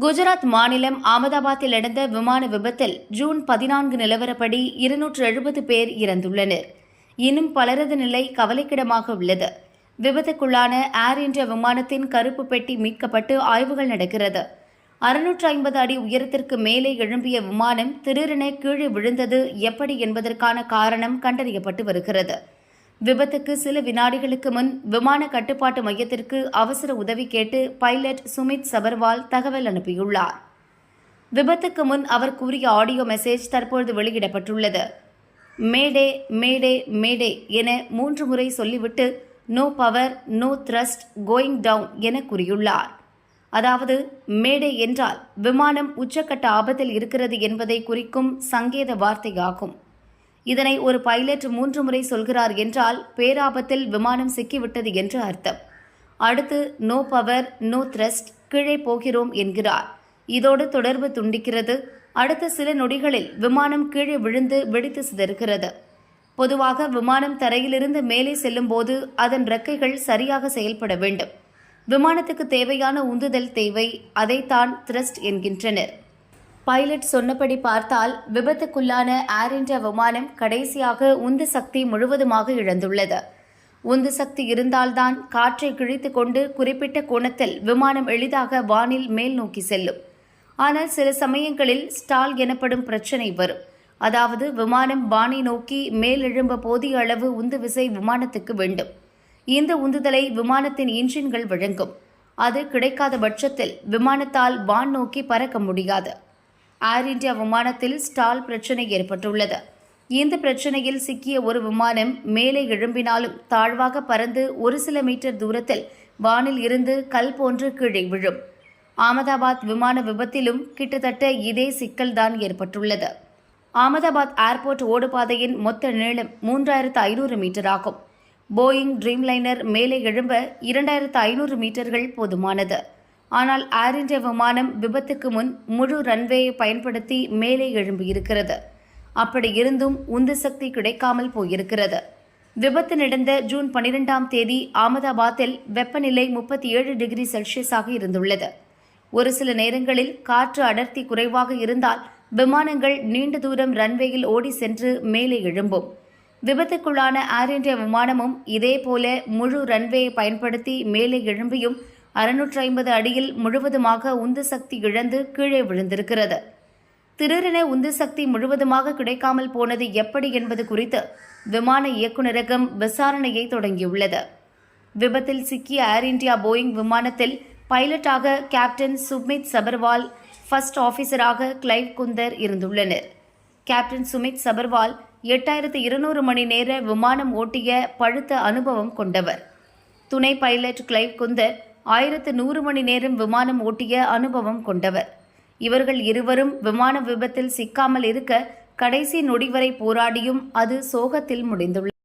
குஜராத் மாநிலம் அகமதாபாத்தில் நடந்த விமான விபத்தில் ஜூன் பதினான்கு நிலவரப்படி இருநூற்று எழுபது பேர் இறந்துள்ளனர். இன்னும் பலரது நிலை கவலைக்கிடமாக உள்ளது. விபத்துக்குள்ளான ஏர் இந்தியா விமானத்தின் கருப்பு பெட்டி மீட்கப்பட்டு ஆய்வுகள் நடக்கிறது. அறுநூற்று ஐம்பது அடி உயரத்திற்கு மேலே எழும்பிய விமானம் திடீரென கீழே விழுந்தது எப்படி என்பதற்கான காரணம் கண்டறியப்பட்டு வருகிறது. விபத்துக்கு சில வினாடிகளுக்கு முன் விமான கட்டுப்பாட்டு மையத்திற்கு அவசர உதவி கேட்டு பைலட் சுமித் சபர்வால் தகவல் அனுப்பியுள்ளார். விபத்துக்கு முன் அவர் கூறிய ஆடியோ மெசேஜ் தற்பொழுது வெளியிடப்பட்டுள்ளது. மேடே மேடே மேடே என மூன்று முறை சொல்லிவிட்டு no power no thrust going down என கூறியுள்ளார். அதாவது மேடே என்றால் விமானம் உச்சக்கட்ட ஆபத்தில் இருக்கிறது என்பதை குறிக்கும் சங்கேத வார்த்தையாகும். இதனை ஒரு பைலட் மூன்று முறை சொல்கிறார் என்றால் பேராபத்தில் விமானம் சிக்கிவிட்டது என்று அர்த்தம். அடுத்து நோ பவர் நோ த்ரஸ்ட் கீழே போகிறோம் என்கிறார். இதோடு தொடர்பு துண்டிக்கிறது. அடுத்த சில நொடிகளில் விமானம் கீழே விழுந்து வெடித்து சிதறுகிறது. பொதுவாக விமானம் தரையிலிருந்து மேலே செல்லும்போது அதன் ரெக்கைகள் சரியாக செயல்பட வேண்டும். விமானத்துக்கு தேவையான உந்துதல் தேவை. அதைத்தான் த்ரஸ்ட் என்கின்றனர். பைலட் சொன்னபடி பார்த்தால் விபத்துக்குள்ளான ஏர் இந்தியா விமானம் கடைசியாக உந்து சக்தி முழுவதுமாக இழந்துள்ளது. உந்து சக்தி இருந்தால்தான் காற்றை கிழித்து கொண்டு குறிப்பிட்ட கோணத்தில் விமானம் எளிதாக வானில் மேல் நோக்கி செல்லும். ஆனால் சில சமயங்களில் ஸ்டால் எனப்படும் பிரச்சனை வரும். அதாவது விமானம் வானை நோக்கி மேல் எழும்ப போதிய அளவு உந்து விசை விமானத்துக்கு வேண்டும். இந்த உந்துதலை விமானத்தின் இன்ஜின்கள் வழங்கும். அது கிடைக்காத பட்சத்தில் விமானத்தால் வான் நோக்கி பறக்க முடியாது. ஏர் இந்தியா விமானத்தில் ஸ்டால் பிரச்சனை ஏற்பட்டுள்ளது. இந்த பிரச்சனையில் சிக்கிய ஒரு விமானம் மேலே எழும்பினாலும் தாழ்வாக பறந்து ஒரு சில மீட்டர் தூரத்தில் வானில் இருந்து கல் போன்று கீழே விழும். அகமதாபாத் விமான விபத்திலும் கிட்டத்தட்ட இதே சிக்கல்தான் ஏற்பட்டுள்ளது. அகமதாபாத் ஏர்போர்ட் ஓடுபாதையின் மொத்த நீளம் மூன்றாயிரத்து ஐநூறு மீட்டர் ஆகும். போயிங் ட்ரீம்லைனர் மேலே எழும்ப இரண்டாயிரத்து ஐநூறு மீட்டர்கள் போதுமானது. ஆனால் ஏர் இந்தியா விமானம் விபத்துக்கு முன் முழு ரன்வேயை பயன்படுத்தி மேலே எழும்பியிருக்கிறது. அப்படி இருந்தும் உந்து சக்தி கிடைக்காமல் போயிருக்கிறது. விபத்து நடந்த ஜூன் பனிரெண்டாம் தேதி அகமதாபாத்தில் வெப்பநிலை முப்பத்தி ஏழு டிகிரி செல்சியஸாக இருந்துள்ளது. ஒரு சில நேரங்களில் காற்று அடர்த்தி குறைவாக இருந்தால் விமானங்கள் நீண்ட தூரம் ரன்வேயில் ஓடி சென்று மேலே எழும்பும். விபத்துக்குள்ளான ஏர் இந்தியா விமானமும் இதேபோல முழு ரன்வேயை பயன்படுத்தி மேலே எழும்பியும் அறுநூற்று ஐம்பது அடியில் முழுவதுமாக உந்து சக்தி இழந்து கீழே விழுந்திருக்கிறது. திடீரென உந்து சக்தி முழுவதுமாக கிடைக்காமல் போனது எப்படி என்பது குறித்து விமான இயக்குநரகம் விசாரணையை தொடங்கியுள்ளது. விபத்தில் சிக்கிய ஏர் இந்தியா போயிங் விமானத்தில் பைலட்டாக கேப்டன் சுமித் சபர்வால் ஃபர்ஸ்ட் ஆபீசராக கிளைவ் குந்தர் இருந்துள்ளனர். கேப்டன் சுமித் சபர்வால் எட்டாயிரத்து இருநூறு மணி நேர விமானம் ஓட்டிய பழுத்த அனுபவம் கொண்டவர். துணை பைலட் கிளைவ் குந்தர் ஆயிரத்து நூறு மணி நேரம் விமானம் ஓட்டிய அனுபவம் கொண்டவர். இவர்கள் இருவரும் விமான விபத்தில் சிக்காமல் இருக்க கடைசி நொடி வரை போராடியும் அது சோகத்தில் முடிந்துள்ளது